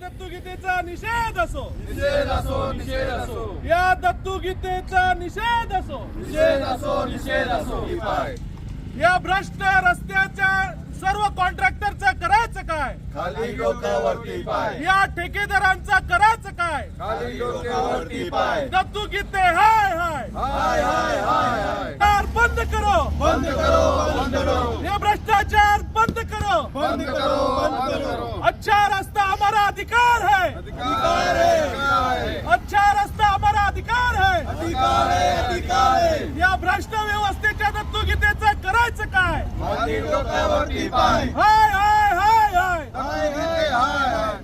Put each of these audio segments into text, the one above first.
दत्तगीतेचा निषेध असो. निषेध असो निषेध असो. या दत्तगीतेचा निषेध असो. निषेध असो निषेध असो. या भ्रष्ट रस्त्याच्या सर्व कॉन्ट्रॅक्टरचं करायचं काय? खाली डोक्यावरती पाय. या ठेकेदारांचा करायचं काय? खाली डोक्यावरती पाय. दत्तगीते हाय हाय. हाय हाय हाय हाय. भ्रष्टाचार बंद करो. बंद करो बंद करो. ये भ्रष्टाचार बंद करो. बंद करो बंद करो. अच्छा रास्ता अधिकार है। अधिकार है। अच्छा रास्ता हमारा अधिकार है। अधिकार है अधिकार है। या भ्रष्ट व्यवस्थेच्या दत्तगीतेचं करायचं काय? पाय। हाय हाय हाय हाय. हाय हाय हाय हाय.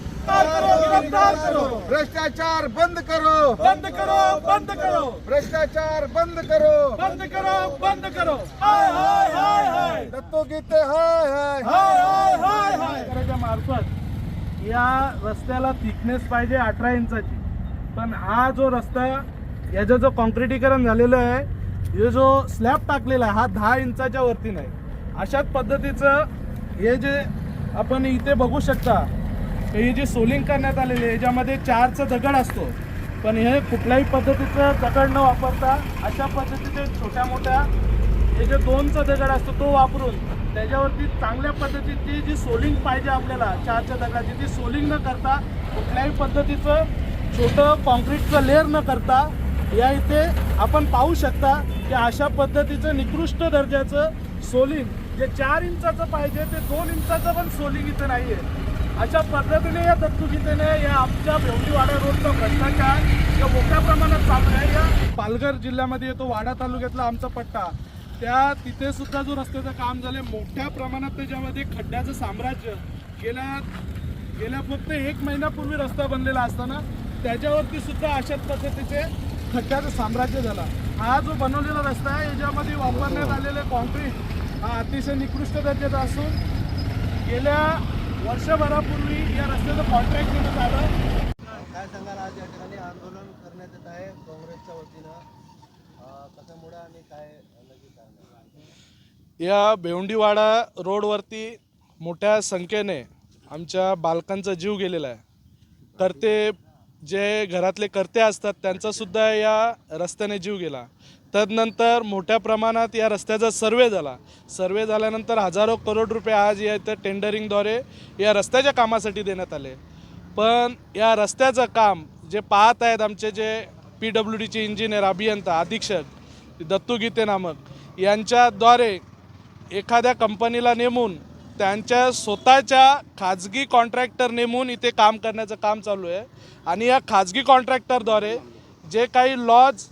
गिरफ्तार करो? गिरफ्तार करो. भ्रष्टाचार बंद करो। बंद करो बंद करो। भ्रष्टाचार बंद करो। बंद करो बंद करो। हाय हाय हाय हाय। दत्तो गीते हाय हाय हाय। हाय हाय मार्फत या रस्त्याला थिकनेस पाहिजे अठरा इंचाची. पण हा जो रस्ता याचं जो कॉन्क्रिटीकरण झालेलं आहे हे जो स्लॅब टाकलेला आहे हा दहा इंचाच्या वरती नाही. अशाच पद्धतीचं हे जे आपण इथे बघू शकता हे जे सोलिंग करण्यात आलेले आहे याच्यामध्ये चारचा दगड असतो पण हे कुठल्याही पद्धतीचं दगड न वापरता अशा पद्धतीचे छोट्या मोठ्या हे जे दोनचा दगड असतो तो वापरून त्याच्यावरती चांगल्या पद्धतीची जी सोलिंग पाहिजे आपल्याला चारच्या दगडाची ती सोलिंग न करता कुठल्याही पद्धतीचं छोटं कॉन्क्रीटचं लेअर न करता या इथे आपण पाहू शकता की अशा पद्धतीचं निकृष्ट दर्जाचं सोलिंग जे चार इंचाचं पाहिजे ते दोन इंचाचं पण सोलिंग इथं नाही आहे अशा पद्धतीने या दत्तुगीतेने या आमच्या भेवडीवाडा रोडचा भ्रष्टाचार या मोठ्या प्रमाणात चालू आहे. या पालघर जिल्ह्यामध्ये येतो वाडा तालुक्यातला आमचा पट्टा. त्या तिथे सुद्धा जो रस्त्याचं काम झाले मोठ्या प्रमाणात त्याच्यामध्ये खड्ड्याचं साम्राज्य गेल्या गेल्या फक्त एक महिन्यापूर्वी रस्ता बनलेला असताना त्याच्यावरती सुद्धा अशाच पद्धतीचे खड्ड्याचं साम्राज्य झाला. हा जो बनवलेला रस्ता आहे याच्यामध्ये वापरण्यात आलेले कॉन्क्रीट हा अतिशय निकृष्ट दर्जाचा असून गेल्या वर्षभरापूर्वी या रस्त्याचं कॉन्ट्रॅक्ट देण्यात आलं. काय सांगाल आज या ठिकाणी आंदोलन करण्यात येत आहे काँग्रेसच्या वतीनं? अं, कशामुळे आणि काय? या भेवंडीवाडा रोडवरती मोठ्या संख्येने आमच्या बालकांचा जीव गेलेला आहे. करते जे घरातले कर्ते असतात त्यांचा सुद्धा या रस्त्याने जीव गेला. तदनंतर मोठ्या प्रमाणात या रस्त्याचा सर्वे झाला. सर्वे झाल्यानंतर हजारो करोड रुपये आज या इथं टेंडरिंगद्वारे या रस्त्याच्या कामासाठी देण्यात आले. पण या रस्त्याचं काम जे पाहत आहेत आमचे जे पी डब्ल्यू डीचे इंजिनियर अभियंता अधीक्षक दत्तू गीते नामक यांच्याद्वारे एखाद्या कंपनीला नेमून त्यांच्या स्वतःच्या खाजगी कॉन्ट्रॅक्टर नेमून इथे काम करण्याचं काम चालू आहे. आणि या खाजगी कॉन्ट्रॅक्टरद्वारे जे काही लॉज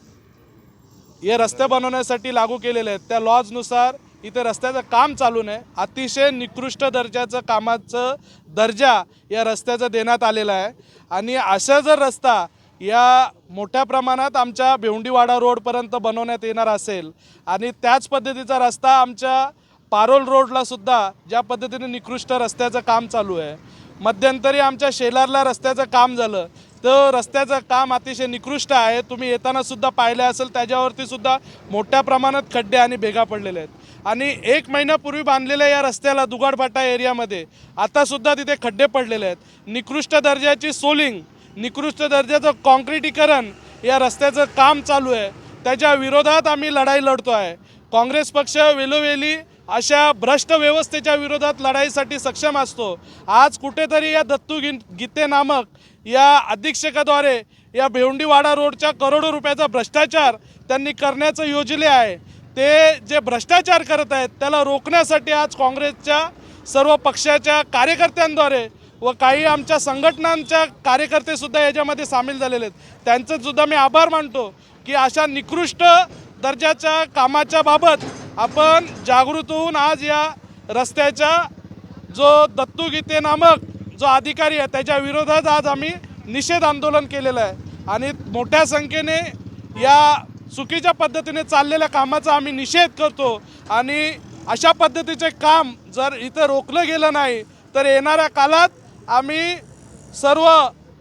हे रस्ते बनवण्यासाठी लागू केलेले आहेत त्या लॉजनुसार इथे रस्त्याचं काम चालू नये अतिशय निकृष्ट दर्जाचं कामाचं दर्जा या रस्त्याचा देण्यात आलेला आहे. आणि असा जर रस्ता या मोठ्या प्रमाणात आमच्या भेवंडीवाडा रोडपर्यंत बनवण्यात येणार असेल आणि त्याच पद्धतीचा रस्ता आमच्या पारोल रोडला सुद्धा ज्या पद्धतीने निकृष्ट रस्त्याचं काम चालू आहे मध्यंतरी आमच्या शेलारला रस्त्याचं काम झालं तर रस्त्याचं काम अतिशय निकृष्ट आहे. तुम्ही येताना सुद्धा पाहिलं असेल त्याच्यावरती सुद्धा मोठ्या प्रमाणात खड्डे आणि भेगा पडलेले आहेत. आणि एक महिन्यापूर्वी बांधलेल्या या रस्त्याला दुगाडभाटा एरियामध्ये आतासुद्धा तिथे खड्डे पडलेले आहेत. निकृष्ट दर्जाची सोलिंग निकृष्ट दर्जाचं काँक्रिटीकरण या रस्त्याचं काम चालू आहे. त्याच्या विरोधात आम्ही लढाई लढतो आहे. काँग्रेस पक्ष वेलोवेली अशा भ्रष्ट व्यवस्थेच्या विरोधात लढाईसाठी सक्षम असतो. आज कुठेतरी या दत्तू गि गीते नामक या अधीक्षकाद्वारे या भेवंडीवाडा रोडच्या करोडो रुपयाचा भ्रष्टाचार त्यांनी करण्याचं योजले आहे. ते जे भ्रष्टाचार करत आहेत त्याला रोखण्यासाठी आज काँग्रेसच्या सर्व पक्षाच्या कार्यकर्त्यांद्वारे व काही आमच्या संघटनांच्या कार्यकर्तेसुद्धा याच्यामध्ये सामील झालेले आहेत. त्यांचंसुद्धा मी आभार मानतो की अशा निकृष्ट दर्जाच्या कामाच्या बाबत आपण जागृत होऊन आज या रस्त्याच्या जो दत्तू गीते नामक जो अधिकारी आहे त्याच्या विरोधात आज आम्ही निषेध आंदोलन केलेलं आहे. आणि मोठ्या संख्येने या चुकीच्या पद्धतीने चाललेल्या कामाचा आम्ही निषेध करतो आणि अशा पद्धतीचे काम जर इथं रोखलं गेलं नाही तर येणाऱ्या काळात आम्ही सर्व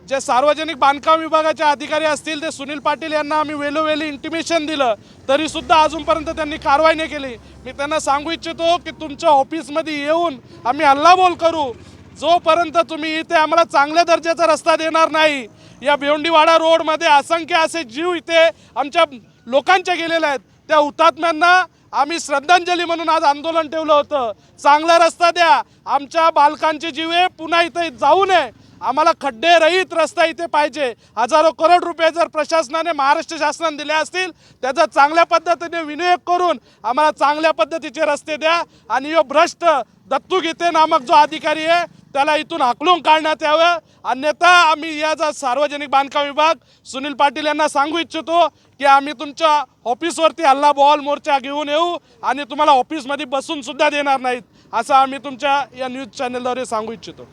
जे सार्वजनिक बांधकाम विभागाचे अधिकारी असतील ते सुनील पाटील यांना आम्ही वेळोवेळी इंटिमेशन दिलं तरीसुद्धा अजूनपर्यंत त्यांनी कारवाई नाही केली. मी त्यांना सांगू इच्छितो की तुमच्या ऑफिसमध्ये येऊन आम्ही हल्लाबोल करू. जोपर्यंत तुम्ही इथे आम्हाला चांगल्या दर्जाचा रस्ता देणार नाही या भिवंडीवाडा रोडमध्ये असंख्य असे जीव इथे आमच्या लोकांच्या गेलेले आहेत. त्या हुतात्म्यांना आम्ही श्रद्धांजली म्हणून आज आंदोलन ठेवलं होतं. चांगला रस्ता द्या आमच्या बालकांचे जीवे पुन्हा इथे जाऊ नये. आम्हाला खड्डेरहित रस्ता इथे पाहिजे. हजारो करोड रुपये जर प्रशासनाने महाराष्ट्र शासनाने दिले असतील त्याचा चांगल्या पद्धतीने विनियोग करून आम्हाला चांगल्या पद्धतीचे रस्ते द्या. आणि यो भ्रष्ट दत्तू गीते नामक जो अधिकारी आहे त्याला इथून हाकलून काढण्यात यावं. अन्यथा आम्ही याचा सार्वजनिक बांधकाम विभाग सुनील पाटील यांना सांगू इच्छितो की आम्ही तुमच्या ऑफिसवरती हल्ला बॉल मोर्चा घेऊन येऊ आणि तुम्हाला ऑफिसमध्ये बसून सुद्धा देणार नाहीत असं आम्ही तुमच्या या न्यूज चॅनलद्वारे सांगू इच्छितो.